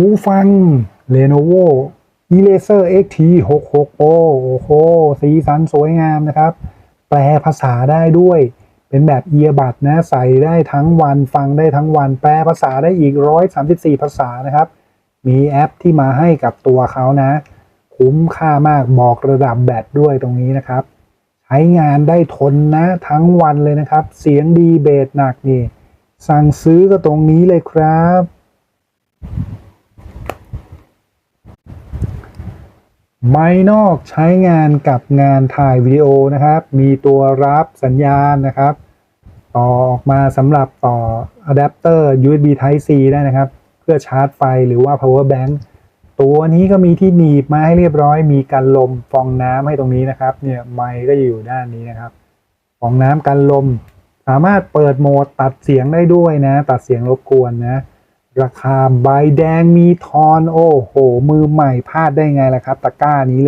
หูฟัง Lenovo Eraser XT 66 Pro โอ้โห สีสันสวยงามนะครับ แปลภาษาได้ด้วย เป็นแบบเอียบัดนะ ใส่ได้ทั้งวัน ฟังได้ทั้งวัน แปลภาษาได้อีก 134 ภาษานะครับ มีแอปที่มาให้กับตัวเขานะ คุ้มค่ามาก บอกระดับแบตด้วยตรงนี้นะครับ ใช้งานได้ทนนะ ทั้งวันเลยนะครับ เสียงดีเบสหนักนี่ สั่งซื้อก็ตรงนี้เลยครับ ไม้นอกใช้งานกับงานถ่ายวิดีโอนะครับ มีตัวรับสัญญาณนะครับ ต่อออกมาสำหรับต่ออะแดปเตอร์ USB Type C ได้นะครับ เพื่อชาร์จไฟหรือว่า power bank ตัวนี้ก็มีที่หนีบมาให้เรียบร้อย มีกันลมฟองน้ำให้ตรงนี้นะครับ เนี่ยไมค์ก็อยู่ด้านนี้นะครับ ฟองน้ำกันลม สามารถเปิดโหมดตัดเสียงได้ด้วยนะ ตัดเสียงรบกวนนะ ราคาใบแดงมีทอนโอ้โห มือใหม่พลาดได้ไงล่ะครับ ตะกร้านี้เลย